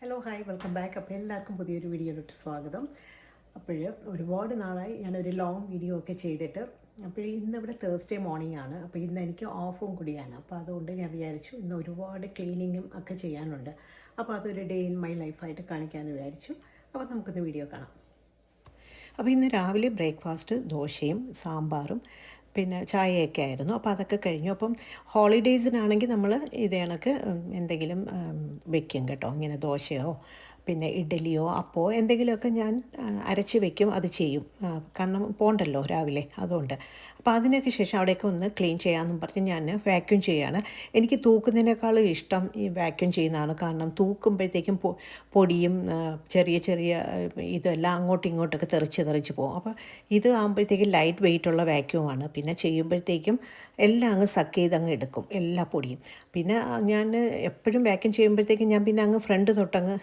Hello hi welcome back അപ്പോൾ എല്ലാവർക്കും പുതിയൊരു വീഡിയോയിലോട്ട് സ്വാഗതം. അപ്പോൾ ഒരുപാട് നാളായി ഞാനൊരു ലോങ് വീഡിയോ ഒക്കെ ചെയ്തിട്ട് അപ്പോൾ ഇന്ന് ഇവിടെ തേഴ്സ്ഡേ മോർണിംഗ് ആണ്. അപ്പോൾ ഇന്ന് എനിക്ക് ഓഫും കൂടിയാണ്. അപ്പോൾ അതുകൊണ്ട് ഞാൻ വിചാരിച്ചു ഇന്ന് ഒരുപാട് ക്ലീനിങ്ങും ഒക്കെ ചെയ്യാനുണ്ട്. അപ്പോൾ അതൊരു ഡേ ഇൻ മൈ ലൈഫായിട്ട് കാണിക്കാമെന്ന് വിചാരിച്ചു. അപ്പോൾ നമുക്കൊന്ന് വീഡിയോ കാണാം. അപ്പോൾ ഇന്ന് രാവിലെ ബ്രേക്ക്ഫാസ്റ്റ് ദോശയും സാമ്പാറും. പിന്നെ ചായയൊക്കെ ആയിരുന്നു. അപ്പോൾ അതൊക്കെ കഴിഞ്ഞു. അപ്പം ഹോളിഡേയ്സിനാണെങ്കിൽ നമ്മൾ ഇത് കണക്ക് എന്തെങ്കിലും വെക്കും കേട്ടോ. ഇങ്ങനെ ദോശയോ പിന്നെ ഇഡലിയോ അപ്പോ എന്തെങ്കിലുമൊക്കെ ഞാൻ അരച്ച് വെക്കും അത് ചെയ്യും. കാരണം പോണ്ടല്ലോ രാവിലെ അതുകൊണ്ട്. അപ്പോൾ അതിനൊക്കെ ശേഷം അവിടെയൊക്കെ ഒന്ന് ക്ലീൻ ചെയ്യാമെന്നും പറഞ്ഞ് ഞാൻ വാക്യൂം ചെയ്യാണ്. എനിക്ക് തൂക്കുന്നതിനേക്കാളും ഇഷ്ടം ഈ വാക്യൂം ചെയ്യുന്നതാണ്. കാരണം തൂക്കുമ്പോഴത്തേക്കും പൊടിയും ചെറിയ ചെറിയ ഇതെല്ലാം അങ്ങോട്ടും ഇങ്ങോട്ടൊക്കെ തെറിച്ച് തെറിച്ച് പോകും. അപ്പോൾ ഇത് ആകുമ്പോഴത്തേക്കും ലൈറ്റ് വെയിറ്റ് ഉള്ള വാക്യൂമാണ് പിന്നെ ചെയ്യുമ്പോഴത്തേക്കും എല്ലാം അങ്ങ് സക്ക് ചെയ്ത് അങ്ങ് എടുക്കും എല്ലാ പൊടിയും. പിന്നെ ഞാൻ എപ്പോഴും വാക്യൂം ചെയ്യുമ്പോഴത്തേക്കും ഞാൻ പിന്നെ അങ്ങ് ഫ്രണ്ട് തൊട്ടങ്ങ്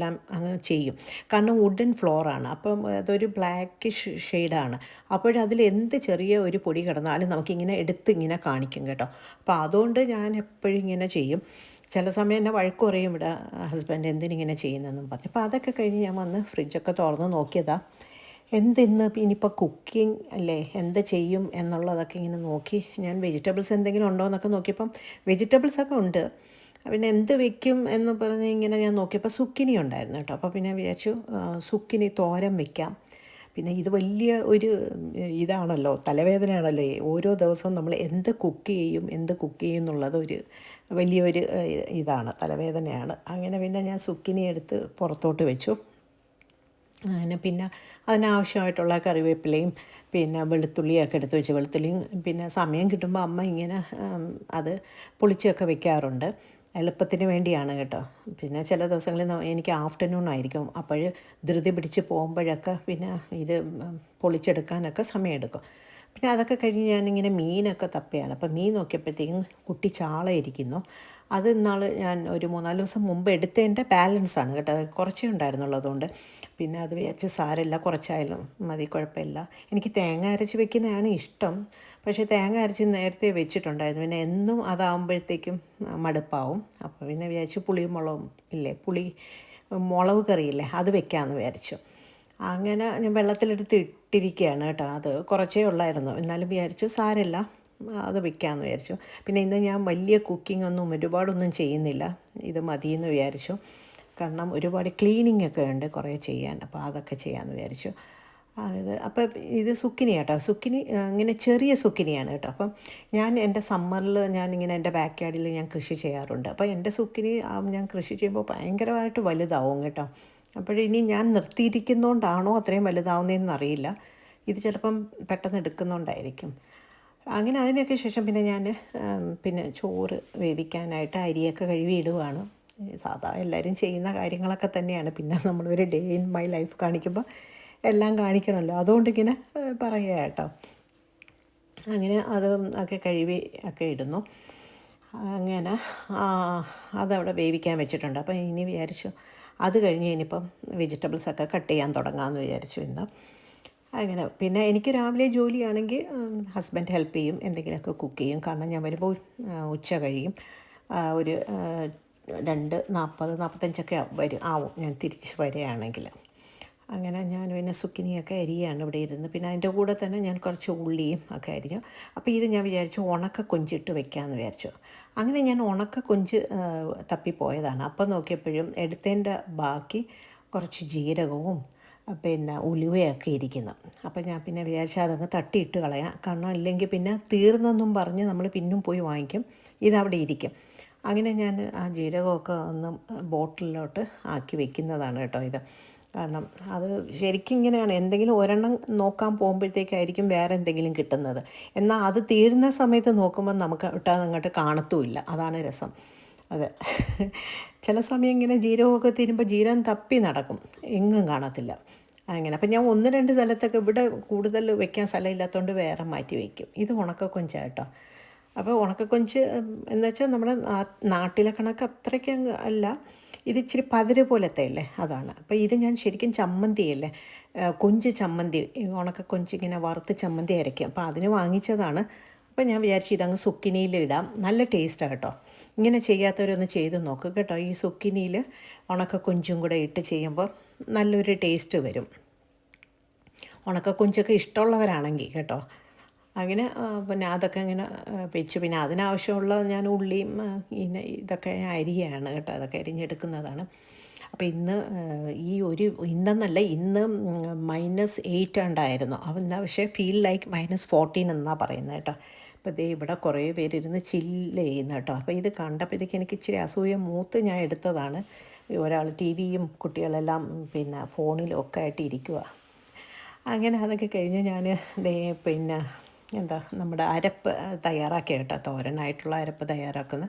എല്ലാം അങ്ങ് ചെയ്യും. കാരണം വുഡൻ ഫ്ലോറാണ് അപ്പം അതൊരു ബ്ലാക്കിഷ് ഷെയ്ഡാണ് അപ്പോഴതിൽ എന്ത് ചെറിയ ഒരു പൊടി കിടന്നാലും നമുക്കിങ്ങനെ എടുത്ത് ഇങ്ങനെ കാണിക്കും കേട്ടോ. അപ്പോൾ അതുകൊണ്ട് ഞാൻ എപ്പോഴും ഇങ്ങനെ ചെയ്യും. ചില സമയം എന്നെ വഴക്ക് പറയും ഇവിടെ ഹസ്ബൻഡ് എന്തിനിങ്ങനെ ചെയ്യുന്നതെന്നും പറഞ്ഞു. അപ്പോൾ അതൊക്കെ കഴിഞ്ഞ് ഞാൻ വന്ന് ഫ്രിഡ്ജൊക്കെ തുറന്ന് നോക്കിയതാ. എന്തിന്ന്? ഇനിയിപ്പോൾ കുക്കിംഗ് അല്ലേ? എന്ത് ചെയ്യും എന്നുള്ളതൊക്കെ ഇങ്ങനെ നോക്കി. ഞാൻ വെജിറ്റബിൾസ് എന്തെങ്കിലും ഉണ്ടോ എന്നൊക്കെ നോക്കിയപ്പം വെജിറ്റബിൾസൊക്കെ ഉണ്ട്. പിന്നെ എന്ത് വെക്കും എന്ന് പറഞ്ഞ് ഇങ്ങനെ ഞാൻ നോക്കിയപ്പോൾ സുക്കിനി ഉണ്ടായിരുന്നു കേട്ടോ. അപ്പോൾ പിന്നെ വിചാരിച്ചു സുക്കിനി തോരൻ വെക്കാം. പിന്നെ ഇത് വലിയ ഒരു ഇതാണല്ലോ തലവേദനയാണല്ലോ. ഓരോ ദിവസവും നമ്മൾ എന്ത് കുക്ക് ചെയ്യും എന്ത് കുക്ക് ചെയ്യും എന്നുള്ളത് ഒരു വലിയൊരു ഇതാണ് തലവേദനയാണ്. അങ്ങനെ പിന്നെ ഞാൻ സുക്കിനി എടുത്ത് പുറത്തോട്ട് വെച്ചു. അങ്ങനെ പിന്നെ അതിനാവശ്യമായിട്ടുള്ള കറിവേപ്പിലയും പിന്നെ വെളുത്തുള്ളിയൊക്കെ എടുത്ത് വെച്ച്. വെളുത്തുള്ളിയും പിന്നെ സമയം കിട്ടുമ്പോൾ അമ്മ ഇങ്ങനെ അത് പൊളിച്ചൊക്കെ വെക്കാറുണ്ട്. എളുപ്പത്തിന് വേണ്ടിയാണ് കേട്ടോ. പിന്നെ ചില ദിവസങ്ങളിൽ എനിക്ക് ആഫ്റ്റർനൂൺ ആയിരിക്കും. അപ്പോൾ ധൃതി പിടിച്ച് പോകുമ്പോഴൊക്കെ പിന്നെ ഇത് പൊളിച്ചെടുക്കാനൊക്കെ സമയമെടുക്കും. പിന്നെ അതൊക്കെ കഴിഞ്ഞ് ഞാനിങ്ങനെ മീനൊക്കെ തപ്പയാണ്. അപ്പോൾ മീൻ നോക്കിയപ്പോഴത്തേക്കും കുട്ടി ചാള ഇരിക്കുന്നു അത് ഇന്നാൾ ഞാൻ ഒരു മൂന്നാൽ ദിവസം മുമ്പ് എടുത്തതിന്റെ ബാലൻസ് ആണ് കേട്ടോ. കുറച്ചേ ഉണ്ടായിരുന്നുള്ളൂ അതുകൊണ്ട് പിന്നെ അത് വിചാരിച്ച് സാരമില്ല കുറച്ചായാലും മതി കുഴപ്പമില്ല. എനിക്ക് തേങ്ങ അരച്ച് വെക്കുന്നതാണ് ഇഷ്ടം. പക്ഷേ തേങ്ങ അരച്ച് നേരത്തെ വെച്ചിട്ടുണ്ടായിരുന്നു. പിന്നെ എന്നും അതാവുമ്പോഴത്തേക്കും മടുപ്പാവും. അപ്പോൾ പിന്നെ വിചാരിച്ചു പുളിയും മുളകും ഇല്ലേ പുളി മുളക് കറിയില്ലേ അത് വെക്കാമെന്ന് വിചാരിച്ചു. അങ്ങനെ ഞാൻ വെള്ളത്തിലെടുത്ത് ഇട്ടിരിക്കുകയാണ് കേട്ടോ. അത് കുറച്ചേ ഉള്ളായിരുന്നു. എന്നാലും വിചാരിച്ചു സാരമില്ല അത് വെക്കാമെന്ന് വിചാരിച്ചു. പിന്നെ ഇന്ന് ഞാൻ വലിയ കുക്കിംഗ് ഒന്നും ഒരുപാടൊന്നും ചെയ്യുന്നില്ല. ഇത് മതിയെന്ന് വിചാരിച്ചു. കാരണം ഒരുപാട് ക്ലീനിങ് ഒക്കെ ഉണ്ട് കുറേ ചെയ്യാൻ. അപ്പോൾ അതൊക്കെ ചെയ്യാമെന്ന് വിചാരിച്ചു. ആ, ഇത് അപ്പോൾ ഇത് സുക്കിനി കേട്ടോ. സുക്കിനി ഇങ്ങനെ ചെറിയ സുക്കിനിയാണ് കേട്ടോ. അപ്പം ഞാൻ എന്റെ സമ്മറിൽ ഞാൻ ഇങ്ങനെ എന്റെ ബാക്ക് യാർഡിൽ ഞാൻ കൃഷി ചെയ്യാറുണ്ട്. അപ്പോൾ എന്റെ സുക്കിനി ഞാൻ കൃഷി ചെയ്യുമ്പോൾ ഭയങ്കരമായിട്ട് വലുതാവും കേട്ടോ. അപ്പോഴിനി ഞാൻ നിർത്തിയിരിക്കുന്നതുകൊണ്ടാണോ അത്രയും വലുതാവുന്നതെന്ന് അറിയില്ല ഇത് ചിലപ്പം പെട്ടെന്ന് എടുക്കുന്നതുകൊണ്ടായിരിക്കും അങ്ങനെ അതിനൊക്കെ ശേഷം പിന്നെ ഞാൻ പിന്നെ ചോറ് വേവിക്കാനായിട്ട് അരിയൊക്കെ കഴുകി ഇടുവാണ്. സാധാ എല്ലാവരും ചെയ്യുന്ന കാര്യങ്ങളൊക്കെ തന്നെയാണ്. പിന്നെ നമ്മളൊരു ഡേ ഇൻ മൈ ലൈഫ് കാണിക്കുമ്പോൾ എല്ലാം കാണിക്കണമല്ലോ. അതുകൊണ്ട് ഇങ്ങനെ പറയുക കേട്ടോ. അങ്ങനെ അത് ഒക്കെ കഴുകി ഒക്കെ ഇടുന്നു. അങ്ങനെ അതവിടെ വേവിക്കാൻ വെച്ചിട്ടുണ്ട്. അപ്പോൾ ഇനി വിചാരിച്ചു അത് കഴിഞ്ഞ് ഇനിയിപ്പം വെജിറ്റബിൾസൊക്കെ കട്ട് ചെയ്യാൻ തുടങ്ങാമെന്ന് വിചാരിച്ചു ഇന്ന്. അങ്ങനെ പിന്നെ എനിക്ക് രാവിലെ ജോലിയാണെങ്കിൽ ഹസ്ബൻഡ് ഹെൽപ്പ് ചെയ്യും എന്തെങ്കിലുമൊക്കെ കുക്ക് ചെയ്യും. കാരണം ഞാൻ വരുമ്പോൾ ഉച്ച കഴിയും. ഒരു രണ്ട് നാൽപ്പത് നാൽപ്പത്തഞ്ചൊക്കെ വരും ആവും ഞാൻ തിരിച്ച് വരികയാണെങ്കിൽ. അങ്ങനെ ഞാൻ പിന്നെ സുക്കിനിയൊക്കെ അരിയാണ് ഇവിടെ ഇരുന്ന്. പിന്നെ അതിന്റെ കൂടെ തന്നെ ഞാൻ കുറച്ച് ഉള്ളിയും ഒക്കെ അരിഞ്ഞു. അപ്പോൾ ഇത് ഞാൻ വിചാരിച്ചു ഉണക്ക കൊഞ്ചിട്ട് വെക്കാമെന്ന് വിചാരിച്ചു. അങ്ങനെ ഞാൻ ഉണക്ക കൊഞ്ച് തപ്പിപ്പോയതാണ്. അപ്പം നോക്കിയപ്പോഴും എടുത്തതിന്റെ ബാക്കി കുറച്ച് ജീരകവും പിന്നെ ഉലുവയൊക്കെ ഇരിക്കുന്നു. അപ്പോൾ ഞാൻ പിന്നെ വിചാരിച്ചാൽ അതങ്ങ് തട്ടിയിട്ട് കളയാം. കാരണം അല്ലെങ്കിൽ പിന്നെ തീർന്നെന്നും പറഞ്ഞ് നമ്മൾ പിന്നും പോയി വാങ്ങിക്കും. ഇതവിടെ ഇരിക്കും. അങ്ങനെ ഞാൻ ആ ജീരകമൊക്കെ ഒന്ന് ബോട്ടിലോട്ട് ആക്കി വെക്കുന്നതാണ് കേട്ടോ ഇത്. കാരണം അത് ശരിക്കും ഇങ്ങനെയാണ്. എന്തെങ്കിലും ഒരെണ്ണം നോക്കാൻ പോകുമ്പോഴത്തേക്കായിരിക്കും വേറെ എന്തെങ്കിലും കിട്ടുന്നത്. എന്നാൽ അത് തീരുന്ന സമയത്ത് നോക്കുമ്പോൾ നമുക്ക് ഇട്ട് അങ്ങോട്ട് കാണത്തുമില്ല. അതാണ് രസം. അതെ. ചില സമയം ഇങ്ങനെ ജീരകമൊക്കെ തീരുമ്പോൾ ജീരകം തപ്പി നടക്കും. എങ്ങും കാണത്തില്ല. അങ്ങനെ. അപ്പം ഞാൻ ഒന്ന് രണ്ട് സ്ഥലത്തൊക്കെ ഇവിടെ കൂടുതൽ വെക്കാൻ സ്ഥലമില്ലാത്തതുകൊണ്ട് വേറെ മാറ്റി വയ്ക്കും. ഇത് ഉണക്ക കേട്ടോ. അപ്പോൾ ഉണക്കക്കൊഞ്ച് എന്ന് വെച്ചാൽ നമ്മുടെ നാട്ടിലെ കണക്ക് അത്രയ്ക്ക് അല്ല. ഇത് ഇച്ചിരി പതിര് പോലത്തെ അല്ലേ അതാണ്. അപ്പോൾ ഇത് ഞാൻ ശരിക്കും ചമ്മന്തിയല്ലേ? കൊഞ്ച് ചമ്മന്തി. ഉണക്ക കൊഞ്ച് ഇങ്ങനെ വറുത്ത് ചമ്മന്തി അരയ്ക്കും. അപ്പോൾ അതിന് വാങ്ങിച്ചതാണ്. അപ്പോൾ ഞാൻ വിചാരിച്ചു ഇതങ്ങ് സുക്കിനിയിൽ ഇടാം. നല്ല ടേസ്റ്റാണ് കേട്ടോ. ഇങ്ങനെ ചെയ്യാത്തവരൊന്ന് ചെയ്ത് നോക്ക് കേട്ടോ. ഈ സുക്കിനിയിൽ ഉണക്ക കൊഞ്ചും കൂടെ ഇട്ട് ചെയ്യുമ്പോൾ നല്ലൊരു ടേസ്റ്റ് വരും. ഉണക്ക കൊഞ്ചൊക്കെ ഇഷ്ടമുള്ളവരാണെങ്കിൽ കേട്ടോ. അങ്ങനെ പിന്നെ അതൊക്കെ അങ്ങനെ വെച്ച്. പിന്നെ അതിനാവശ്യമുള്ള ഞാൻ ഉള്ളിയും പിന്നെ ഇതൊക്കെ അരിയാണ് കേട്ടോ അതൊക്കെ അരിഞ്ഞെടുക്കുന്നതാണ്. അപ്പോൾ ഇന്ന് ഈ ഒരു ഇന്നെന്നല്ല ഇന്ന് മൈനസ് എയ്റ്റ് ഉണ്ടായിരുന്നു. അപ്പം എന്താ പക്ഷേ ഫീൽ ലൈക്ക് മൈനസ് ഫോർട്ടീൻ എന്നാണ് പറയുന്നത് കേട്ടോ. അപ്പോൾ ദേ ഇവിടെ കുറേ പേരിരുന്ന് ചില്ല് ചെയ്യുന്നു കേട്ടോ. അപ്പോൾ ഇത് കണ്ടപ്പോഴത്തേക്ക് എനിക്ക് ഇച്ചിരി അസൂയ മൂത്ത് ഞാൻ എടുത്തതാണ്. ഒരാൾ ടി വിയും കുട്ടികളെല്ലാം പിന്നെ ഫോണിലും ഒക്കെ ആയിട്ട് ഇരിക്കുക അങ്ങനെ അതൊക്കെ കഴിഞ്ഞ് ഞാൻ ദേ പിന്നെ എന്താ നമ്മുടെ അരപ്പ് തയ്യാറാക്കിയ കേട്ടോ തോരനായിട്ടുള്ള അരപ്പ് തയ്യാറാക്കുന്ന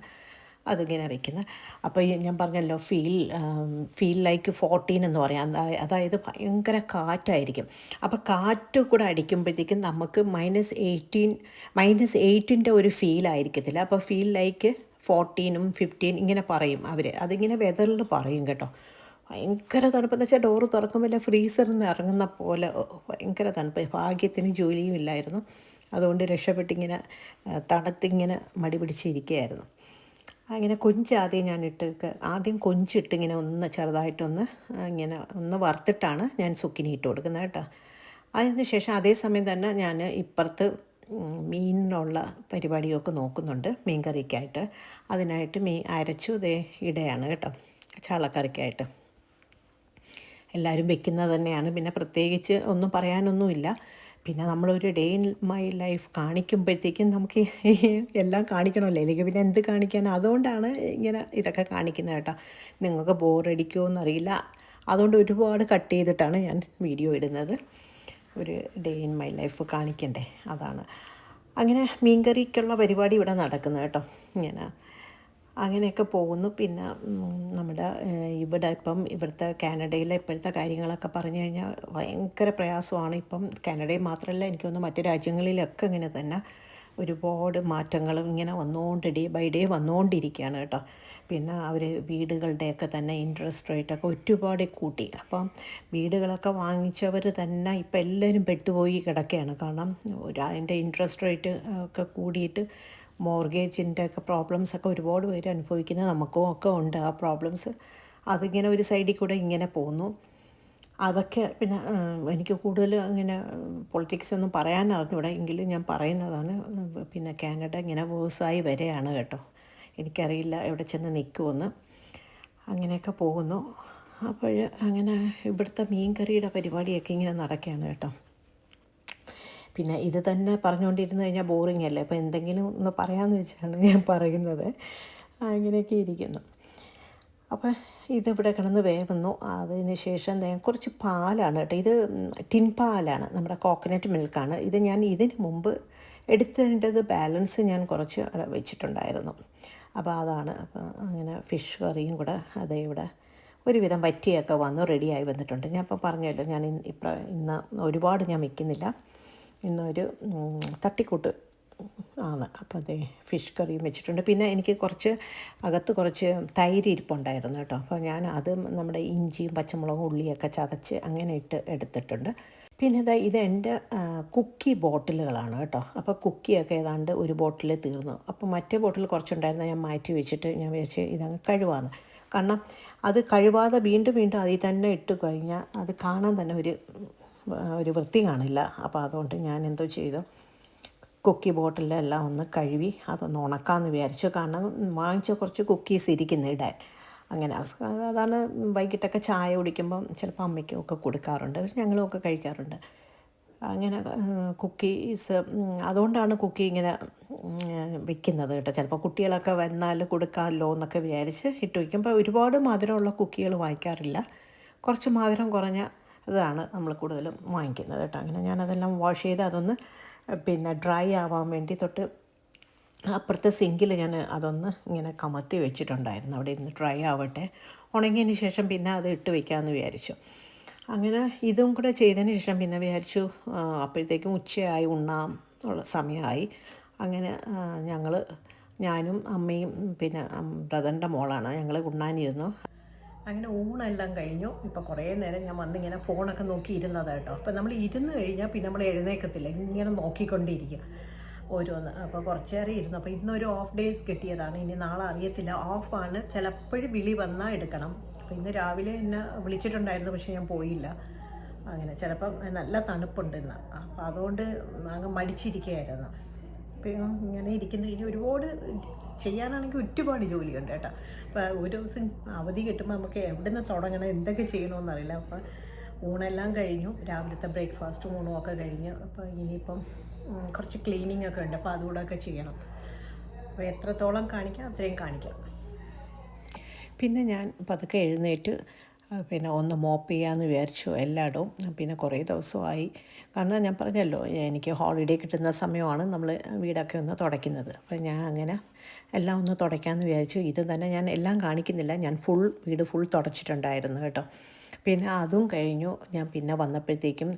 അതിങ്ങനെ വയ്ക്കുന്നത് അപ്പോൾ ഞാൻ പറഞ്ഞല്ലോ ഫീൽ ഫീൽ ലൈക്ക് ഫോർട്ടീൻ എന്ന് പറയാം. അതാ- അതായത് ഭയങ്കര കാറ്റായിരിക്കും. അപ്പോൾ കാറ്റ് കൂടെ അടിക്കുമ്പോഴത്തേക്കും നമുക്ക് മൈനസ് എയ്റ്റീൻ മൈനസ് എയ്റ്റിന്റെ ഒരു ഫീൽ ആയിരിക്കത്തില്ല. അപ്പോൾ ഫീൽ ലൈക്ക് ഫോർട്ടീനും ഫിഫ്റ്റീൻ ഇങ്ങനെ പറയും അവർ അതിങ്ങനെ വെതറിൽ പറയും കേട്ടോ. ഭയങ്കര തണുപ്പെന്ന് വെച്ചാൽ ഡോറ് തുറക്കുമ്പോൾ ഫ്രീസറിൽ നിന്ന് ഇറങ്ങുന്ന പോലെ ഭയങ്കര തണുപ്പ്. ഭാഗ്യത്തിന് ജോലിയും ഇല്ലായിരുന്നു. അതുകൊണ്ട് രക്ഷപ്പെട്ടിങ്ങനെ തണുത്തിങ്ങനെ മടി പിടിച്ചിരിക്കുകയായിരുന്നു. അങ്ങനെ കൊഞ്ച് ആദ്യം ഞാൻ ഇട്ട് ആദ്യം കൊഞ്ചിട്ട് ഇങ്ങനെ ഒന്ന് ചെറുതായിട്ടൊന്ന് ഇങ്ങനെ ഒന്ന് വറുത്തിട്ടാണ് ഞാൻ സുക്കിനി ഇട്ട് കൊടുക്കുന്നത് കേട്ടോ. അതിന് ശേഷം അതേസമയം തന്നെ ഞാൻ ഇപ്പുറത്ത് മീനിനുള്ള പരിപാടിയൊക്കെ നോക്കുന്നുണ്ട് മീൻ കറിക്കായിട്ട് അതിനായിട്ട് മീൻ അരച്ചു ഇതേ ഇടയാണ് കേട്ടോ ചാളക്കറിക്കായിട്ട്. എല്ലാവരും വെക്കുന്നത് തന്നെയാണ്. പിന്നെ പ്രത്യേകിച്ച് ഒന്നും പറയാനൊന്നുമില്ല. പിന്നെ നമ്മളൊരു ഡേ ഇൻ മൈ ലൈഫ് കാണിക്കുമ്പോഴത്തേക്കും നമുക്ക് എല്ലാം കാണിക്കണമല്ലോ. അല്ലെങ്കിൽ പിന്നെ എന്ത് കാണിക്കാൻ? അതുകൊണ്ടാണ് ഇങ്ങനെ ഇതൊക്കെ കാണിക്കുന്നത് കേട്ടോ. നിങ്ങൾക്ക് ബോറടിക്കുമോ എന്നറിയില്ല. അതുകൊണ്ട് ഒരുപാട് കട്ട് ചെയ്തിട്ടാണ് ഞാൻ വീഡിയോ ഇടുന്നത്. ഒരു ഡേ ഇൻ മൈ ലൈഫ് കാണിക്കണ്ടേ? അതാണ്. അങ്ങനെ മീൻകറിക്കുള്ള പരിപാടി ഇവിടെ നടക്കുന്നത് കേട്ടോ. ഇങ്ങനെ അങ്ങനെയൊക്കെ പോകുന്നു. പിന്നെ നമ്മുടെ ഇവിടെ ഇപ്പം ഇവിടുത്തെ കാനഡയിലെ ഇപ്പോഴത്തെ കാര്യങ്ങളൊക്കെ പറഞ്ഞു കഴിഞ്ഞാൽ ഭയങ്കര പ്രയാസമാണ്. ഇപ്പം കാനഡയിൽ മാത്രമല്ല എനിക്ക് തോന്നുന്നു മറ്റു രാജ്യങ്ങളിലൊക്കെ ഇങ്ങനെ തന്നെ ഒരുപാട് മാറ്റങ്ങളും ഇങ്ങനെ വന്നുകൊണ്ട് ഡേ ബൈ ഡേ വന്നുകൊണ്ടിരിക്കുകയാണ് കേട്ടോ. പിന്നെ അവർ വീടുകളുടെയൊക്കെ തന്നെ ഇൻട്രസ്റ്റ് റേറ്റൊക്കെ ഒരുപാട് കൂട്ടി. അപ്പം വീടുകളൊക്കെ വാങ്ങിച്ചവർ തന്നെ ഇപ്പം എല്ലാവരും പെട്ടുപോയി കിടക്കുകയാണ്. കാരണം അതിന്റെ ഇൻട്രസ്റ്റ് റേറ്റ് ഒക്കെ കൂടിയിട്ട് മോർഗേജിന്റെ ഒക്കെ പ്രോബ്ലംസ് ഒക്കെ ഒരുപാട് പേര് അനുഭവിക്കുന്നത് നമുക്കും ഒക്കെ ഉണ്ട്. ആ പ്രോബ്ലംസ് അതിങ്ങനെ ഒരു സൈഡിൽ കൂടെ ഇങ്ങനെ പോകുന്നു അതൊക്കെ പിന്നെ എനിക്ക് കൂടുതൽ അങ്ങനെ പൊളിറ്റിക്സ് ഒന്നും പറയാൻ അറിഞ്ഞൂടെ. എങ്കിലും ഞാൻ പറയുന്നതാണ് പിന്നെ കാനഡ ഇങ്ങനെ വേഴ്സായി വരെയാണ് കേട്ടോ. എനിക്കറിയില്ല എവിടെ ചെന്ന് നിൽക്കുമെന്ന് അങ്ങനെയൊക്കെ പോകുന്നു. അപ്പോൾ അങ്ങനെ ഇവിടുത്തെ മീൻ കറിയുടെ പരിപാടിയൊക്കെ ഇങ്ങനെ നടക്കുകയാണ് കേട്ടോ. പിന്നെ ഇത് തന്നെ പറഞ്ഞുകൊണ്ടിരുന്ന് കഴിഞ്ഞാൽ ബോറിംഗ് അല്ലേ? അപ്പോൾ എന്തെങ്കിലും ഒന്ന് പറയാമെന്ന് വെച്ചാണ് ഞാൻ പറയുന്നത്. അങ്ങനെയൊക്കെ ഇരിക്കുന്നു. അപ്പോൾ ഇതിവിടെ കിടന്ന് വേവുന്നു. അതിന് ശേഷം കുറച്ച് പാലാണ് കേട്ടോ. ഇത് ടിൻ പാലാണ്. നമ്മുടെ കോക്കനട്ട് മിൽക്കാണ് ഇത് ഞാൻ ഇതിന് മുമ്പ് എടുത്തേണ്ടത് ബാലൻസ് ഞാൻ കുറച്ച് വെച്ചിട്ടുണ്ടായിരുന്നു. അപ്പോൾ അതാണ്. അപ്പോൾ അങ്ങനെ ഫിഷ് കറിയും കൂടെ അതേ ഇവിടെ ഒരുവിധം വറ്റിയൊക്കെ വന്നു റെഡിയായി വന്നിട്ടുണ്ട്. ഞാൻ ഇപ്പോൾ പറഞ്ഞല്ലോ ഞാൻ ഇപ്ര ഇന്ന് ഒരുപാട് ഞാൻ വെക്കുന്നില്ല. ഇന്നൊരു തട്ടിക്കൂട്ട് ആണ്. അപ്പോൾ അതെ ഫിഷ് കറിയും വെച്ചിട്ടുണ്ട്. പിന്നെ എനിക്ക് കുറച്ച് അകത്ത് കുറച്ച് തൈര് ഇരിപ്പുണ്ടായിരുന്നു കേട്ടോ. അപ്പോൾ ഞാൻ അത് നമ്മുടെ ഇഞ്ചിയും പച്ചമുളകും ഉള്ളിയൊക്കെ ചതച്ച് അങ്ങനെ ഇട്ട് എടുത്തിട്ടുണ്ട്. പിന്നെ ഇതാ ഇത് എന്റെ കുക്കി ബോട്ടിലുകളാണ് കേട്ടോ. അപ്പോൾ കുക്കിയൊക്കെ ഏതാണ്ട് ഒരു ബോട്ടിൽ തീർന്നു. അപ്പോൾ മറ്റേ ബോട്ടിൽ കുറച്ചുണ്ടായിരുന്നു. ഞാൻ മാറ്റി വെച്ചിട്ട് ഞാൻ വെച്ച് ഇതങ്ങ് കഴിവാന്ന്. കാരണം അത് കഴുവാതെ വീണ്ടും വീണ്ടും അതിൽ തന്നെ ഇട്ട് കഴിഞ്ഞാൽ അത് കാണാൻ തന്നെ ഒരു ഒരു വൃത്തി കാണില്ല. അപ്പോൾ അതുകൊണ്ട് ഞാൻ എന്തോ ചെയ്തു. കുക്കി ബോട്ടിലെല്ലാം ഒന്ന് കഴുകി അതൊന്ന് ഉണക്കാമെന്ന് വിചാരിച്ചു. കാരണം വാങ്ങിച്ച കുറച്ച് കുക്കീസ് ഇരിക്കുന്നു ഇടാൻ. അങ്ങനെ അതാണ് വൈകിട്ടൊക്കെ ചായ കുടിക്കുമ്പം ചിലപ്പോൾ അമ്മയ്ക്കും ഒക്കെ കൊടുക്കാറുണ്ട്. ഞങ്ങളും ഒക്കെ കഴിക്കാറുണ്ട്. അങ്ങനെ കുക്കീസ് അതുകൊണ്ടാണ് കുക്കി ഇങ്ങനെ വിൽക്കുന്നത് കേട്ടോ. ചിലപ്പോൾ കുട്ടികളൊക്കെ വന്നാൽ കൊടുക്കാമല്ലോ എന്നൊക്കെ വിചാരിച്ച് ഇട്ട് വയ്ക്കുമ്പോൾ ഒരുപാട് മധുരമുള്ള കുക്കികൾ വാങ്ങിക്കാറില്ല. കുറച്ച് മധുരം കുറഞ്ഞ ഇതാണ് നമ്മൾ കൂടുതലും വാങ്ങിക്കുന്നത് കേട്ടോ. അങ്ങനെ ഞാനതെല്ലാം വാഷ് ചെയ്ത് അതൊന്ന് പിന്നെ ഡ്രൈ ആവാൻ വേണ്ടി തൊട്ട് അപ്പുറത്തെ സിങ്കിൽ ഞാൻ അതൊന്ന് ഇങ്ങനെ കമത്തി വെച്ചിട്ടുണ്ടായിരുന്നു. അവിടെ ഇരുന്ന് ഡ്രൈ ആവട്ടെ. ഉണങ്ങിയതിന് ശേഷം പിന്നെ അത് ഇട്ട് വയ്ക്കാമെന്ന് വിചാരിച്ചു. അങ്ങനെ ഇതും കൂടെ ചെയ്തതിന് ശേഷം പിന്നെ വിചാരിച്ചു അപ്പോഴത്തേക്കും ഉച്ചയായി ഉണ്ണാം ഉള്ള സമയമായി. അങ്ങനെ ഞങ്ങൾ ഞാനും അമ്മയും പിന്നെ ബ്രദറിന്റെ മോളാണ്. ഞങ്ങൾ ഉണ്ണാനിരുന്നു. അങ്ങനെ ഊണെല്ലാം കഴിഞ്ഞു. ഇപ്പോൾ കുറേ നേരം ഞാൻ വന്നിങ്ങനെ ഫോണൊക്കെ നോക്കി ഇരുന്നത് കേട്ടോ. അപ്പോൾ നമ്മൾ ഇരുന്ന് കഴിഞ്ഞാൽ പിന്നെ നമ്മൾ എഴുന്നേക്കത്തില്ല. ഇങ്ങനെ നോക്കിക്കൊണ്ടിരിക്കുക ഓരോന്ന്. അപ്പോൾ കുറച്ചേറെ ഇരുന്നു. അപ്പോൾ ഇന്നൊരു ഓഫ് ഡേയ്സ് കിട്ടിയതാണ്. ഇനി നാളെ അറിയത്തില്ല. ഓഫാണ് ചിലപ്പോഴും വിളി വന്നാൽ എടുക്കണം. അപ്പോൾ ഇന്ന് രാവിലെ എന്നെ വിളിച്ചിട്ടുണ്ടായിരുന്നു പക്ഷേ ഞാൻ പോയില്ല. അങ്ങനെ ചിലപ്പം നല്ല തണുപ്പുണ്ട് ഇന്ന്. അപ്പോൾ അതുകൊണ്ട് അങ്ങ് മടിച്ചിരിക്കുകയായിരുന്നു. അപ്പം ഇങ്ങനെ ഇരിക്കുന്നു. ഇനി ഒരുപാട് ചെയ്യാനാണെങ്കിൽ ഒരുപാട് ജോലിയുണ്ട് കേട്ടോ. അപ്പോൾ ഒരു ദിവസം അവധി കിട്ടുമ്പോൾ നമുക്ക് എവിടെ നിന്ന് തുടങ്ങണം എന്തൊക്കെ ചെയ്യണമെന്നറിയില്ല അപ്പോൾ ഊണെല്ലാം കഴിഞ്ഞു രാവിലത്തെ ബ്രേക്ക്ഫാസ്റ്റും ഊണും ഒക്കെ കഴിഞ്ഞു അപ്പോൾ ഇനിയിപ്പം കുറച്ച് ക്ലീനിങ് ഒക്കെ ഉണ്ട്. അപ്പോൾ അതുകൂടെ ഒക്കെ ചെയ്യണം. അപ്പോൾ എത്രത്തോളം കാണിക്കാം അത്രയും കാണിക്കാം. പിന്നെ ഞാൻ പതുക്കെ എഴുന്നേറ്റ് പിന്നെ ഒന്ന് മോപ്പ് ചെയ്യാമെന്ന് വിചാരിച്ചു എല്ലായിടവും. പിന്നെ കുറേ ദിവസമായി. കാരണം ഞാൻ പറഞ്ഞല്ലോ എനിക്ക് ഹോളിഡേ കിട്ടുന്ന സമയമാണ് നമ്മൾ വീടൊക്കെ ഒന്ന് തുടയ്ക്കുന്നത്. അപ്പോൾ ഞാൻ അങ്ങനെ എല്ലാം ഒന്ന് തുടയ്ക്കാമെന്ന് വിചാരിച്ചു. ഇത് തന്നെ ഞാൻ എല്ലാം കാണിക്കുന്നില്ല. ഞാൻ ഫുൾ വീട് ഫുൾ തുടച്ചിട്ടുണ്ടായിരുന്നു കേട്ടോ. പിന്നെ അതും കഴിഞ്ഞു. ഞാൻ പിന്നെ വന്നപ്പോഴത്തേക്കും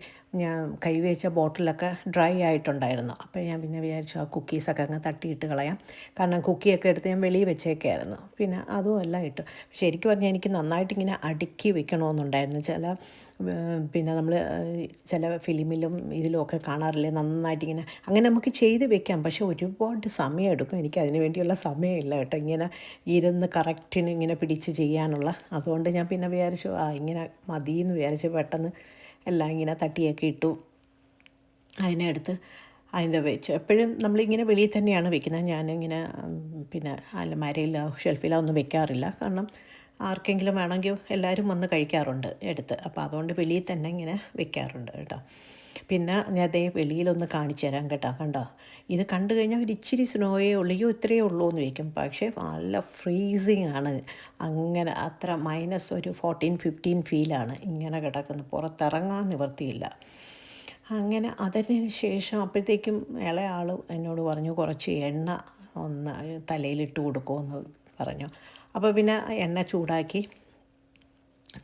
ഞാൻ കഴുകി വെച്ച ബോട്ടിലൊക്കെ ഡ്രൈ ആയിട്ടുണ്ടായിരുന്നു. അപ്പോൾ ഞാൻ പിന്നെ വിചാരിച്ചു ആ കുക്കീസൊക്കെ അങ്ങ് തട്ടിയിട്ട് കളയാം. കാരണം കുക്കിയൊക്കെ എടുത്ത് ഞാൻ വെളിയിൽ വെച്ചേക്കായിരുന്നു. പിന്നെ അതും എല്ലാം ഇട്ടു. ശരിക്കും പറഞ്ഞാൽ എനിക്ക് നന്നായിട്ട് ഇങ്ങനെ അടുക്കി വെക്കണമെന്നുണ്ടായിരുന്നു ചില പിന്നെ നമ്മൾ ചില ഫിലിമിലും ഇതിലും ഒക്കെ കാണാറില്ലേ? നന്നായിട്ട് ഇങ്ങനെ അങ്ങനെ നമുക്ക് ചെയ്ത് വെക്കാം. പക്ഷെ ഒരുപാട് സമയം എടുക്കും. എനിക്ക് അതിന് വേണ്ടിയുള്ള സമയമില്ല കേട്ടോ. ഇങ്ങനെ ഇരുന്ന് കറക്റ്റിന് ഇങ്ങനെ പിടിച്ച് ചെയ്യാനുള്ള. അതുകൊണ്ട് ഞാൻ പിന്നെ വിചാരിച്ചു ആ ഇങ്ങനെ മതി എന്ന് വിചാരിച്ച് പെട്ടെന്ന് എല്ലാം ഇങ്ങനെ തട്ടിയൊക്കെ ഇട്ടു. അതിനെ എടുത്ത് അതിന്റെ വെച്ചു. എപ്പോഴും നമ്മളിങ്ങനെ വെളിയിൽ തന്നെയാണ് വെക്കുന്നത്. ഞാനിങ്ങനെ പിന്നെ അലമാരയിലോ ഷെൽഫിലോ ഒന്നും വെക്കാറില്ല. കാരണം ആർക്കെങ്കിലും വേണമെങ്കിൽ എല്ലാവരും വന്ന് കഴിക്കാറുണ്ട് എടുത്ത്. അപ്പോൾ അതുകൊണ്ട് വെളിയിൽ തന്നെ ഇങ്ങനെ വെക്കാറുണ്ട് കേട്ടോ. പിന്നെ ഞാൻ അതേ വെളിയിലൊന്ന് കാണിച്ചു തരാം കേട്ടോ കണ്ടോ? ഇത് കണ്ടു കഴിഞ്ഞാൽ ഒരു ഇച്ചിരി സ്നോയേ ഉള്ളൂ ഇത്രയേ ഉള്ളൂ എന്ന് വയ്ക്കും. പക്ഷേ നല്ല ഫ്രീസിങ് ആണ്. അങ്ങനെ അത്ര മൈനസ് ഒരു ഫോർട്ടീൻ ഫിഫ്റ്റീൻ ഫീലാണ് ഇങ്ങനെ കിടക്കുന്നത് പുറത്തിറങ്ങാൻ നിവർത്തിയില്ല അങ്ങനെ അതിന് ശേഷം അപ്പോഴത്തേക്കും ഇളയാൾ എന്നോട് പറഞ്ഞു കുറച്ച് എണ്ണ ഒന്ന് തലയിലിട്ട് കൊടുക്കുമെന്ന് പറഞ്ഞു. അപ്പോൾ പിന്നെ എണ്ണ ചൂടാക്കി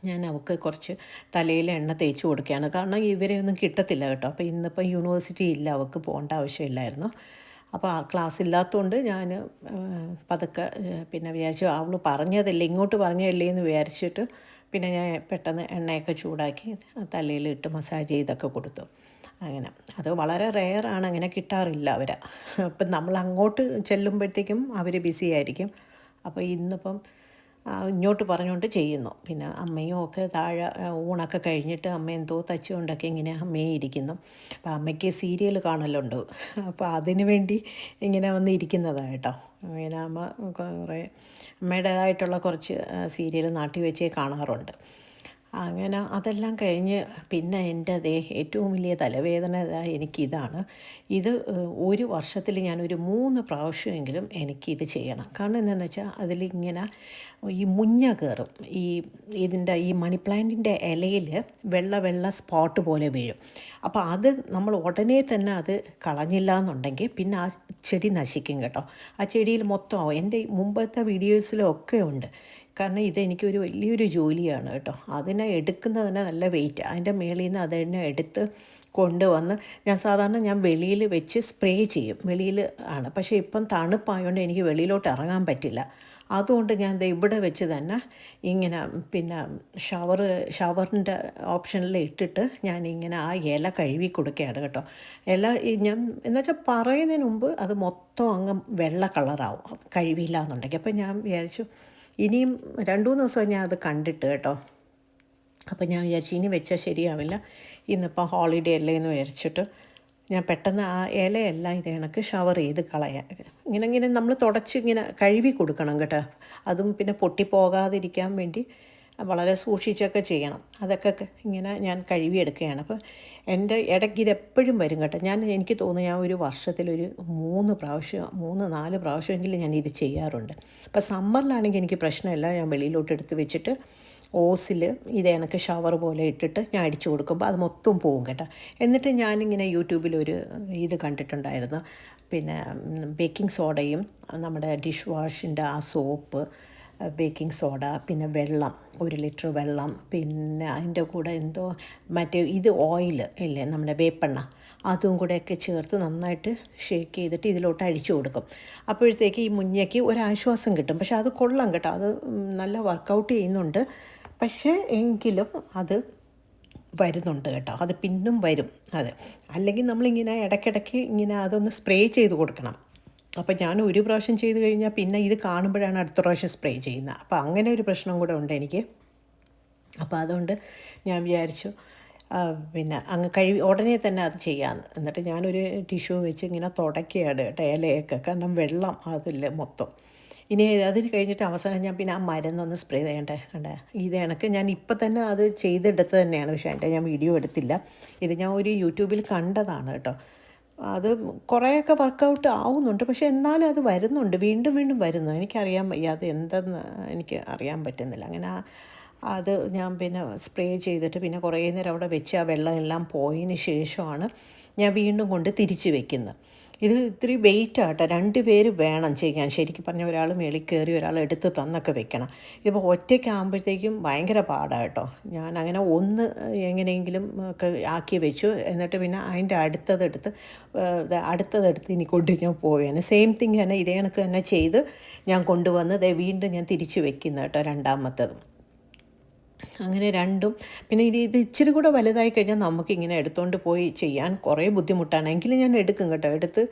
ഞാൻ അവൾക്ക് കുറച്ച് തലയിൽ എണ്ണ തേച്ച് കൊടുക്കുകയാണ്. കാരണം ഇവരെ ഒന്നും കിട്ടത്തില്ല കേട്ടോ. അപ്പോൾ ഇന്നിപ്പോൾ യൂണിവേഴ്സിറ്റി ഇല്ല. അവൾക്ക് പോകേണ്ട ആവശ്യമില്ലായിരുന്നു. അപ്പോൾ ആ ക്ലാസ് ഇല്ലാത്തതുകൊണ്ട് ഞാൻ പതുക്കെ പിന്നെ വിചാരിച്ചു അവൾ പറഞ്ഞതല്ലേ ഇങ്ങോട്ട് പറഞ്ഞതല്ലേ എന്ന് വിചാരിച്ചിട്ട് പിന്നെ ഞാൻ പെട്ടെന്ന് എണ്ണയൊക്കെ ചൂടാക്കി തലയിൽ ഇട്ട് മസാജ് ചെയ്തൊക്കെ കൊടുത്തു. അങ്ങനെ. അത് വളരെ റെയറാണ് അങ്ങനെ കിട്ടാറില്ല അവരെ. അപ്പം നമ്മൾ അങ്ങോട്ട് ചെല്ലുമ്പോഴത്തേക്കും അവർ ബിസി ആയിരിക്കും. അപ്പോൾ ഇന്നിപ്പം ഇങ്ങോട്ട് പറഞ്ഞുകൊണ്ട് ചെയ്യുന്നു. പിന്നെ അമ്മയും ഒക്കെ താഴെ ഊണൊക്കെ കഴിഞ്ഞിട്ട് അമ്മ എന്തോ തച്ചുകൊണ്ടൊക്കെ ഇങ്ങനെ അമ്മയെ ഇരിക്കുന്നു. അപ്പോൾ അമ്മയ്ക്ക് സീരിയൽ കാണലുണ്ട്. അപ്പോൾ അതിനു വേണ്ടി ഇങ്ങനെ വന്ന് ഇരിക്കുന്നതാണ് കേട്ടോ. ഇങ്ങനെ അമ്മ കുറേ അമ്മയുടേതായിട്ടുള്ള കുറച്ച് സീരിയൽ നാട്ടിൽ വെച്ചേ കാണാറുണ്ട്. അങ്ങനെ അതെല്ലാം കഴിഞ്ഞ് പിന്നെ എന്റെ അതേ ഏറ്റവും വലിയ തലവേദന ദാ എനിക്കിതാണ്. ഇത് ഒരു വർഷത്തിൽ ഞാനൊരു മൂന്ന് പ്രാവശ്യമെങ്കിലും എനിക്കിത് ചെയ്യണം. കാരണം എന്താണെന്ന് വെച്ചാൽ അതിലിങ്ങനെ ഈ മുഞ്ഞ കയറും. ഈ ഇതിന്റെ ഈ മണി പ്ലാന്റിന്റെ ഇലയിൽ വെള്ള വെള്ള സ്പോട്ട് പോലെ വീഴും. അപ്പോൾ അത് നമ്മൾ ഉടനെ തന്നെ അത് കളഞ്ഞില്ല എന്നുണ്ടെങ്കിൽ പിന്നെ ആ ചെടി നശിക്കും കേട്ടോ. ആ ചെടിയിൽ മൊത്തം എന്റെ മുമ്പത്തെ വീഡിയോസിലൊക്കെ ഉണ്ട്. കാരണം ഇതെനിക്കൊരു വലിയൊരു ജോലിയാണ് കേട്ടോ. അതിനെ എടുക്കുന്നതിന് നല്ല വെയിറ്റ് അതിന്റെ മേളിൽ നിന്ന് അതിനെ എടുത്ത് കൊണ്ടുവന്ന് ഞാൻ സാധാരണ ഞാൻ വെളിയിൽ വെച്ച് സ്പ്രേ ചെയ്യും. വെളിയിൽ ആണ്. പക്ഷേ ഇപ്പം തണുപ്പായതുകൊണ്ട് എനിക്ക് വെളിയിലോട്ട് ഇറങ്ങാൻ പറ്റില്ല. അതുകൊണ്ട് ഞാൻ ഇത് ഇവിടെ വെച്ച് തന്നെ ഇങ്ങനെ പിന്നെ ഷവർ ഷവറിന്റെ ഓപ്ഷനിൽ ഇട്ടിട്ട് ഞാൻ ഇങ്ങനെ ആ ഇല കഴുകി കൊടുക്കുകയാണ് കേട്ടോ. ഇല ഞാൻ എന്നുവെച്ചാൽ പറയുന്നതിന് മുമ്പ് അത് മൊത്തം അങ്ങ് വെള്ള കളറാവും കഴുകിയില്ല എന്നുണ്ടെങ്കിൽ അപ്പം ഞാൻ വിചാരിച്ചു ഇനിയും രണ്ട് മൂന്ന് ദിവസം ഞാൻ അത് കണ്ടിട്ട് കേട്ടോ. അപ്പം ഞാൻ വിചാരിച്ചു ഇനി വെച്ചാൽ ശരിയാവില്ല. ഇന്നിപ്പോൾ ഹോളിഡേ അല്ലേ എന്ന് വിചാരിച്ചിട്ട് ഞാൻ പെട്ടെന്ന് ആ ഇലയെല്ലാം ഇത് കണക്ക് ഷവർ ചെയ്ത് കളയാൻ. ഇങ്ങനെ ഇങ്ങനെ നമ്മൾ തുടച്ച് ഇങ്ങനെ കഴുകി കൊടുക്കണം കേട്ടോ. അതും പിന്നെ പൊട്ടിപ്പോകാതിരിക്കാൻ വേണ്ടി വളരെ സൂക്ഷിച്ചൊക്കെ ചെയ്യണം. അതൊക്കെ ഇങ്ങനെ ഞാൻ കഴുകിയെടുക്കുകയാണ്. അപ്പോൾ എന്റെ ഇടയ്ക്ക് ഇതെപ്പോഴും വരും കേട്ടോ. ഞാൻ എനിക്ക് തോന്നുന്നു ഞാൻ ഒരു വർഷത്തിലൊരു മൂന്ന് പ്രാവശ്യം മൂന്ന് നാല് പ്രാവശ്യമെങ്കിലും ഞാൻ ഇത് ചെയ്യാറുണ്ട്. അപ്പോൾ സമ്മറിലാണെങ്കിൽ എനിക്ക് പ്രശ്നമില്ല. ഞാൻ വെളിയിലോട്ട് എടുത്ത് വെച്ചിട്ട് ഓസിൽ ഇത് എനിക്ക് ഷവർ പോലെ ഇട്ടിട്ട് ഞാൻ അടിച്ചു കൊടുക്കുമ്പോൾ അത് മൊത്തം പോകും കേട്ടോ. എന്നിട്ട് ഞാനിങ്ങനെ യൂട്യൂബിലൊരു ഇത് കണ്ടിട്ടുണ്ടായിരുന്നു. പിന്നെ ബേക്കിംഗ് സോഡയും നമ്മുടെ ഡിഷ് വാഷിന്റെ ആ സോപ്പ് ബേക്കിംഗ് സോഡ പിന്നെ വെള്ളം ഒരു ലിറ്റർ വെള്ളം പിന്നെ അതിന്റെ കൂടെ എന്തോ മറ്റേ ഇത് ഓയിൽ ഇല്ലേ നമ്മുടെ വേപ്പെണ്ണ അതും കൂടെയൊക്കെ ചേർത്ത് നന്നായിട്ട് ഷേക്ക് ചെയ്തിട്ട് ഇതിലോട്ട് അഴിച്ചു കൊടുക്കും. അപ്പോഴത്തേക്ക് ഈ മുഞ്ഞയ്ക്ക് ഒരാശ്വാസം കിട്ടും. പക്ഷെ അത് കൊള്ളാം കേട്ടോ. അത് നല്ല വർക്കൗട്ട് ചെയ്യുന്നുണ്ട്. പക്ഷേ എങ്കിലും അത് വരുന്നുണ്ട് കേട്ടോ. അത് പിന്നും വരും. അത്. അല്ലെങ്കിൽ നമ്മളിങ്ങനെ ഇടയ്ക്കിടയ്ക്ക് ഇങ്ങനെ അതൊന്ന് സ്പ്രേ ചെയ്ത് കൊടുക്കണം. അപ്പോൾ ഞാൻ ഒരു പ്രാവശ്യം ചെയ്ത് കഴിഞ്ഞാൽ പിന്നെ ഇത് കാണുമ്പോഴാണ് അടുത്ത പ്രാവശ്യം സ്പ്രേ ചെയ്യുന്നത്. അപ്പോൾ അങ്ങനെ ഒരു പ്രശ്നം കൂടെ ഉണ്ട് എനിക്ക്. അപ്പോൾ അതുകൊണ്ട് ഞാൻ വിചാരിച്ചു പിന്നെ അങ്ങ് കഴി ഉടനെ തന്നെ അത് ചെയ്യാമെന്ന് എന്നിട്ട് ഞാനൊരു ടിഷ്യൂ വെച്ച് ഇങ്ങനെ തുടക്കുകയാണ് കേട്ടോ ഇലയൊക്കെ. കാരണം വെള്ളം അതിൽ മൊത്തം. ഇനി അതിന് കഴിഞ്ഞിട്ട് അവസാനം ഞാൻ പിന്നെ ആ മരുന്നൊന്ന് സ്പ്രേ ചെയ്യണ്ടേ? കണ്ടേ? ഇത് കണക്ക് ഞാൻ ഇപ്പം തന്നെ അത് ചെയ്തെടുത്തത് തന്നെയാണ്. പക്ഷേ എന്റെ ഞാൻ വീഡിയോ എടുത്തില്ല. ഇത് ഞാൻ ഒരു യൂട്യൂബിൽ കണ്ടതാണ് കേട്ടോ. അത് കുറേയൊക്കെ വർക്കൗട്ട് ആവുന്നുണ്ട്. പക്ഷെ എന്നാലും അത് വരുന്നുണ്ട്. വീണ്ടും വീണ്ടും വരുന്നു. എനിക്കറിയാൻ വയ്യ അത് എന്തെന്ന് എനിക്ക് അറിയാൻ പറ്റുന്നില്ല. അങ്ങനെ അത് ഞാൻ പിന്നെ സ്പ്രേ ചെയ്തിട്ട് പിന്നെ കുറേ നേരം അവിടെ വെച്ച് ആ വെള്ളം എല്ലാം പോയതിന് ശേഷമാണ് ഞാൻ വീണ്ടും കൊണ്ട് തിരിച്ച് വെക്കുന്നത്. ഇത് ഇത്തിരി വെയിറ്റ് ആട്ടെ. രണ്ട് പേര് വേണം ചെയ്യാൻ. ശരിക്കും പറഞ്ഞാൽ ഒരാൾ മേളിൽ കയറി ഒരാൾ എടുത്ത് തന്നൊക്കെ വെക്കണം. ഇതിപ്പോൾ ഒറ്റയ്ക്കാകുമ്പോഴത്തേക്കും ഭയങ്കര പാടാണ് ഞാൻ അങ്ങനെ ഒന്ന് എങ്ങനെയെങ്കിലും ഒക്കെ ആക്കി വെച്ചു. എന്നിട്ട് പിന്നെ അതിന്റെ അടുത്തതെടുത്ത് അടുത്തതെടുത്ത് ഇനി കൊണ്ട് ഞാൻ പോവുകയാണ്. സെയിം തിങ് തന്നെ ഇതേ കണക്ക് തന്നെ ചെയ്ത് ഞാൻ കൊണ്ടുവന്ന് വീണ്ടും ഞാൻ തിരിച്ച് വെക്കുന്നു കേട്ടോ രണ്ടാമത്തത്. അങ്ങനെ രണ്ടും. പിന്നെ ഇത് ഇത് ഇച്ചിരി കൂടെ വലുതായി കഴിഞ്ഞാൽ നമുക്കിങ്ങനെ എടുത്തുകൊണ്ട് പോയി ചെയ്യാൻ കുറേ ബുദ്ധിമുട്ടാണ്. എങ്കിലും ഞാൻ എടുക്കും കേട്ടോ. എടുത്ത്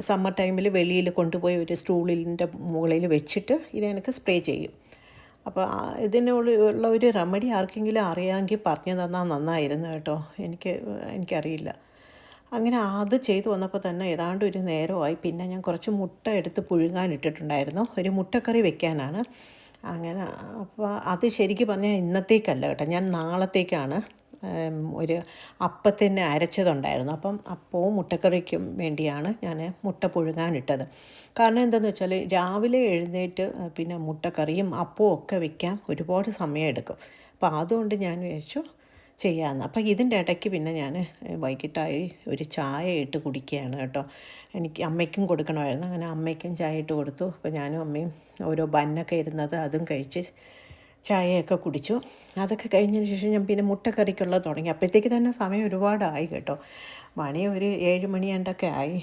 സമ്മർ ടൈമിൽ വെളിയിൽ കൊണ്ടുപോയി ഒരു സ്റ്റൂളിന്റെ മുകളിൽ വെച്ചിട്ട് ഇത് എനിക്ക് സ്പ്രേ ചെയ്യും. അപ്പോൾ ഇതിനുള്ള ഒരു റെമഡി ആർക്കെങ്കിലും അറിയാമെങ്കിൽ പറഞ്ഞു തന്നാൽ നന്നായിരുന്നു കേട്ടോ. എനിക്ക് എനിക്കറിയില്ല. അങ്ങനെ അത് ചെയ്തു വന്നപ്പോൾ തന്നെ ഏതാണ്ട് ഒരു നേരമായി. പിന്നെ ഞാൻ കുറച്ച് മുട്ട എടുത്ത് പുഴുങ്ങാൻ ഇട്ടിട്ടുണ്ടായിരുന്നു. ഒരു മുട്ടക്കറി വെക്കാനാണ്. അങ്ങനെ അപ്പോൾ അത് ശരിക്കും പറഞ്ഞാൽ ഇന്നത്തേക്കല്ല കേട്ടോ. ഞാൻ നാളത്തേക്കാണ് ഒരു അപ്പത്തിന് അരച്ചതുണ്ടായിരുന്നു. അപ്പം അപ്പവും മുട്ടക്കറിക്കും വേണ്ടിയാണ് ഞാൻ മുട്ട പുഴുങ്ങാനിട്ടത്. കാരണം എന്താണെന്ന് വെച്ചാൽ രാവിലെ എഴുന്നേറ്റ് പിന്നെ മുട്ടക്കറിയും അപ്പവും ഒക്കെ വയ്ക്കാൻ ഒരുപാട് സമയം എടുക്കും അപ്പോൾ അതുകൊണ്ട് ഞാൻ വിചാരിച്ചു ചെയ്യാമെന്ന്. അപ്പോൾ ഇതിന്റെ ഇടയ്ക്ക് പിന്നെ ഞാൻ വൈകിട്ടായി ഒരു ചായ ഇട്ട് കുടിക്കുകയാണ് കേട്ടോ. എനിക്ക് അമ്മയ്ക്കും കൊടുക്കണമായിരുന്നു. അങ്ങനെ അമ്മയ്ക്കും ചായ ഇട്ട് കൊടുത്തു. അപ്പോൾ ഞാനും അമ്മയും ഓരോ ബന്നൊക്കെ ഇരുന്നത് അതും കഴിച്ച് ചായയൊക്കെ കുടിച്ചു. അതൊക്കെ കഴിഞ്ഞതിന് ശേഷം ഞാൻ പിന്നെ മുട്ടക്കറിക്കുള്ളത് തുടങ്ങി. അപ്പോഴത്തേക്ക് തന്നെ സമയം ഒരുപാടായി കേട്ടോ. മണി ഒരു ഏഴ് മണിയാണ്ടൊക്കെ ആയി.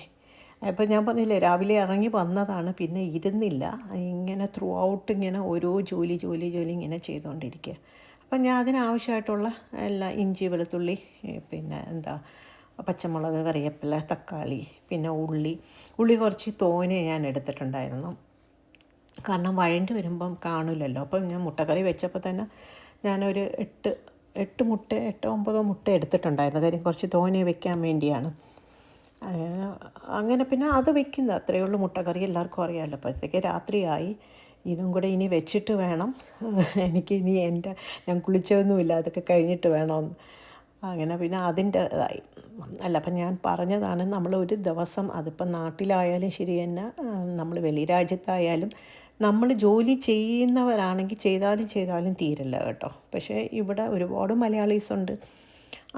അപ്പോൾ ഞാൻ പറഞ്ഞില്ലേ രാവിലെ ഇറങ്ങി വന്നതാണ് പിന്നെ ഇരുന്നില്ല. ഇങ്ങനെ ത്രൂ ഔട്ട് ഇങ്ങനെ ഓരോ ജോലി ജോലി ജോലി ഇങ്ങനെ ചെയ്തുകൊണ്ടിരിക്കുക. അപ്പം ഞാൻ അതിനാവശ്യമായിട്ടുള്ള എല്ലാ ഇഞ്ചി വെളുത്തുള്ളി പിന്നെ എന്താ പച്ചമുളക് കറിവേപ്പില തക്കാളി പിന്നെ ഉള്ളി. ഉള്ളി കുറച്ച് തോനെ ഞാൻ എടുത്തിട്ടുണ്ടായിരുന്നു. കാരണം വഴണ്ടി വരുമ്പം കാണില്ലല്ലോ അപ്പം ഞാൻ മുട്ടക്കറി വെച്ചപ്പോൾ തന്നെ ഞാനൊരു എട്ട് എട്ട് മുട്ട എട്ടോ ഒമ്പതോ മുട്ട എടുത്തിട്ടുണ്ടായിരുന്നു. കാര്യം കുറച്ച് തോനെ വെക്കാൻ വേണ്ടിയാണ്. അങ്ങനെ പിന്നെ അത് വെക്കുന്നത്. അത്രയേ ഉള്ളൂ മുട്ടക്കറി. എല്ലാവർക്കും അറിയാമല്ലോ. അപ്പോഴത്തേക്ക് രാത്രിയായി. ഇതും കൂടെ ഇനി വെച്ചിട്ട് വേണം. എനിക്ക് ഇനി എന്റെ ഞാൻ കുളിച്ചതൊന്നുമില്ല അതൊക്കെ കഴിഞ്ഞിട്ട് വേണമെന്ന് അങ്ങനെ പിന്നെ അതിന്റെ ഇതായി. അല്ല അപ്പം ഞാൻ പറഞ്ഞതാണ് നമ്മൾ ഒരു ദിവസം അതിപ്പം നാട്ടിലായാലും ശരി തന്നെ നമ്മൾ വെളിരാജ്യത്തായാലും നമ്മൾ ജോലി ചെയ്യുന്നവരാണെങ്കിൽ ചെയ്താലും ചെയ്താലും തീരല്ല കേട്ടോ. പക്ഷേ ഇവിടെ ഒരുപാട് മലയാളീസ് ഉണ്ട്.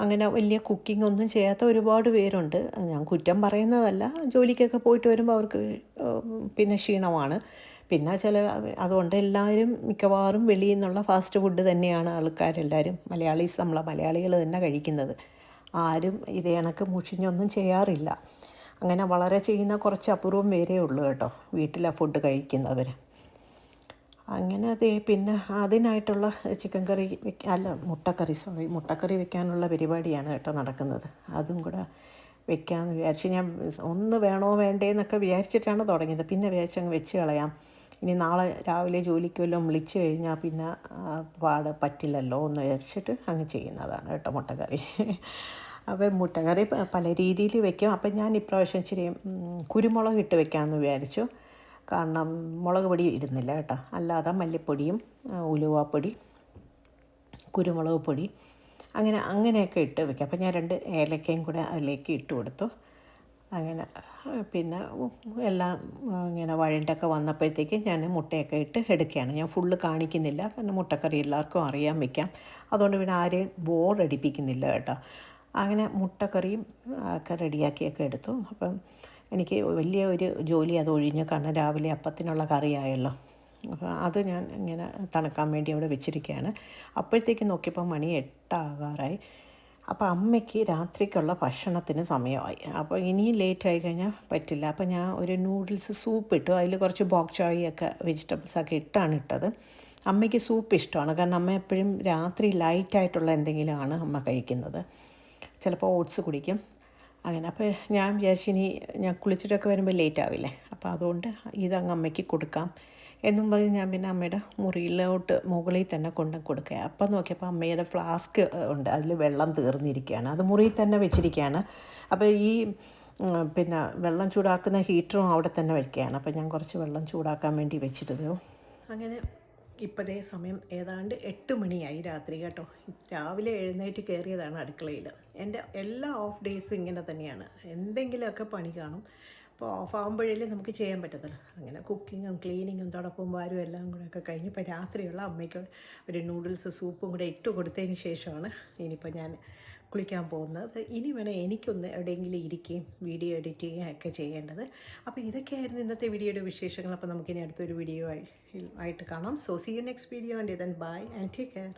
അങ്ങനെ വലിയ കുക്കിംഗ് ഒന്നും ചെയ്യാത്ത ഒരുപാട് പേരുണ്ട്. ഞാൻ കുറ്റം പറയുന്നതല്ല. ജോലിക്കൊക്കെ പോയിട്ട് വരുമ്പോൾ അവർക്ക് പിന്നെ ക്ഷീണമാണ്. പിന്നെ ചില അതുകൊണ്ട് എല്ലാവരും മിക്കവാറും വെളിയിൽ നിന്നുള്ള ഫാസ്റ്റ് ഫുഡ് തന്നെയാണ് ആൾക്കാരെല്ലാവരും മലയാളീസ് നമ്മളെ മലയാളികൾ തന്നെ കഴിക്കുന്നത്. ആരും ഇതേ കണക്ക് മുഷിഞ്ഞൊന്നും ചെയ്യാറില്ല. അങ്ങനെ വളരെ ചെയ്യുന്ന കുറച്ച് അപൂർവം പേരേ ഉള്ളൂ കേട്ടോ വീട്ടിലെ ഫുഡ് കഴിക്കുന്നവർ അങ്ങനെ അതേ പിന്നെ അതിനായിട്ടുള്ള ചിക്കൻ കറി അല്ല മുട്ടക്കറി സോറി മുട്ടക്കറി വെക്കാനുള്ള പരിപാടിയാണ് കേട്ടോ നടക്കുന്നത്. അതും കൂടെ വെക്കാമെന്ന് വിചാരിച്ച് ഞാൻ ഒന്ന് വേണോ വേണ്ടേ എന്നൊക്കെ വിചാരിച്ചിട്ടാണ് തുടങ്ങിയത്. പിന്നെ വിചാരിച്ചങ്ങ് വെച്ച് കളയാം. ഇനി നാളെ രാവിലെ ജോലിക്ക് വല്ലതും വിളിച്ചു കഴിഞ്ഞാൽ പിന്നെ പാട് പറ്റില്ലല്ലോ എന്ന് വിചാരിച്ചിട്ട് അങ്ങ് ചെയ്യുന്നതാണ് കേട്ടോ മുട്ടക്കറി. അപ്പം മുട്ടക്കറി പല രീതിയിൽ വെക്കും. അപ്പം ഞാൻ ഇപ്രാവശ്യം ഇച്ചിരി കുരുമുളക് ഇട്ട് വെക്കാമെന്ന് വിചാരിച്ചു. കാരണം മുളക് പൊടി ഇടുന്നില്ല കേട്ടോ. അല്ലാതെ മല്ലിപ്പൊടിയും ഉലുവാപ്പൊടി കുരുമുളക് പൊടി അങ്ങനെ അങ്ങനെയൊക്കെ ഇട്ട് വെക്കാം. അപ്പം ഞാൻ രണ്ട് ഏലക്കയും കൂടെ അതിലേക്ക് ഇട്ട് കൊടുത്തു. അങ്ങനെ പിന്നെ എല്ലാം ഇങ്ങനെ വഴണ്ടൊക്കെ വന്നപ്പോഴത്തേക്കും ഞാൻ മുട്ടയൊക്കെ ഇട്ട് എടുക്കുകയാണ്. ഞാൻ ഫുള്ള് കാണിക്കുന്നില്ല. കാരണം മുട്ടക്കറി എല്ലാവർക്കും അറിയാൻ വയ്ക്കാം. അതുകൊണ്ട് പിന്നെ ആരെയും ബോറടിപ്പിക്കുന്നില്ല കേട്ടോ. അങ്ങനെ മുട്ടക്കറിയും ഒക്കെ റെഡിയാക്കിയൊക്കെ എടുത്തു. അപ്പം എനിക്ക് വലിയ ഒരു ജോലി അത് ഒഴിഞ്ഞ്. കാരണം രാവിലെ അപ്പത്തിനുള്ള കറിയായല്ലോ. അപ്പോൾ അത് ഞാൻ ഇങ്ങനെ തണുക്കാൻ വേണ്ടി അവിടെ വെച്ചിരിക്കുകയാണ്. അപ്പോഴത്തേക്ക് നോക്കിയപ്പോൾ മണി എട്ടാകാറായി. അപ്പോൾ അമ്മയ്ക്ക് രാത്രിക്കുള്ള ഭക്ഷണത്തിന് സമയമായി. അപ്പോൾ ഇനിയും ലേറ്റ് ആയി കഴിഞ്ഞാൽ പറ്റില്ല. അപ്പോൾ ഞാൻ ഒരു നൂഡിൽസ് സൂപ്പ് ഇട്ടു അതിൽ കുറച്ച് ബോക് വെജിറ്റബിൾസ് ഒക്കെ ഇട്ടാണ് ഇട്ടത്. അമ്മയ്ക്ക് സൂപ്പ് ഇഷ്ടമാണ്. കാരണം അമ്മ എപ്പോഴും രാത്രി ലൈറ്റായിട്ടുള്ള എന്തെങ്കിലുമാണ് അമ്മ കഴിക്കുന്നത്. ചിലപ്പോൾ ഓട്സ് കുടിക്കും. അങ്ങനെ. അപ്പോൾ ഞാൻ വിചാരിച്ചു ഇനി ഞാൻ കുളിച്ചിട്ടൊക്കെ വരുമ്പോൾ ലേറ്റ് ആവില്ലേ? അപ്പോൾ അതുകൊണ്ട് ഇതങ്ങ് അമ്മയ്ക്ക് കൊടുക്കാം. എന്നും പറഞ്ഞ് ഞാൻ പിന്നെ അമ്മയുടെ മുറിയിലോട്ട് മുകളിൽ തന്നെ കൊണ്ടു കൊടുക്കുക അപ്പം നോക്കിയപ്പോൾ അമ്മയുടെ ഫ്ലാസ്ക് ഉണ്ട്. അതിൽ വെള്ളം തീർന്നിരിക്കുകയാണ്. അത് മുറിയിൽ തന്നെ വെച്ചിരിക്കുകയാണ്. അപ്പോൾ ഈ പിന്നെ വെള്ളം ചൂടാക്കുന്ന ഹീറ്ററും അവിടെ തന്നെ വയ്ക്കുകയാണ് അപ്പോൾ ഞാൻ കുറച്ച് വെള്ളം ചൂടാക്കാൻ വേണ്ടി വെച്ചിരുന്നു. അങ്ങനെ ഇപ്പോഴേ സമയം ഏതാണ്ട് എട്ട് മണിയായി രാത്രി കേട്ടോ. രാവിലെ എഴുന്നേറ്റ് കയറിയതാണ് അടുക്കളയിൽ. എന്റെ എല്ലാ ഓഫ് ഡേയ്സും ഇങ്ങനെ തന്നെയാണ്. എന്തെങ്കിലുമൊക്കെ പണി കാണും. അപ്പോൾ ഓഫ് നമുക്ക് ചെയ്യാൻ പറ്റത്തുള്ളൂ. അങ്ങനെ കുക്കിങ്ങും ക്ലീനിങ്ങും തുടപ്പും വാരും എല്ലാം കൂടെ ഒക്കെ കഴിഞ്ഞ് ഇപ്പോൾ രാത്രിയുള്ള അമ്മയ്ക്ക് ഒരു നൂഡിൽസ് സൂപ്പും കൂടെ ഇട്ട് കൊടുത്തതിന് ശേഷമാണ് ഇനിയിപ്പോൾ ഞാൻ കുളിക്കാൻ പോകുന്നത്. ഇനി വേണം എനിക്കൊന്ന് എവിടെയെങ്കിലും ഇരിക്കുകയും വീഡിയോ എഡിറ്റ് ചെയ്യുകയും ഒക്കെ ചെയ്യേണ്ടത്. അപ്പോൾ ഇതൊക്കെയായിരുന്നു ഇന്നത്തെ വീഡിയോയുടെ വിശേഷങ്ങൾ. അപ്പോൾ നമുക്കിനി അടുത്തൊരു വീഡിയോ ആയിട്ട് കാണാം. So see you next video and then bye and take care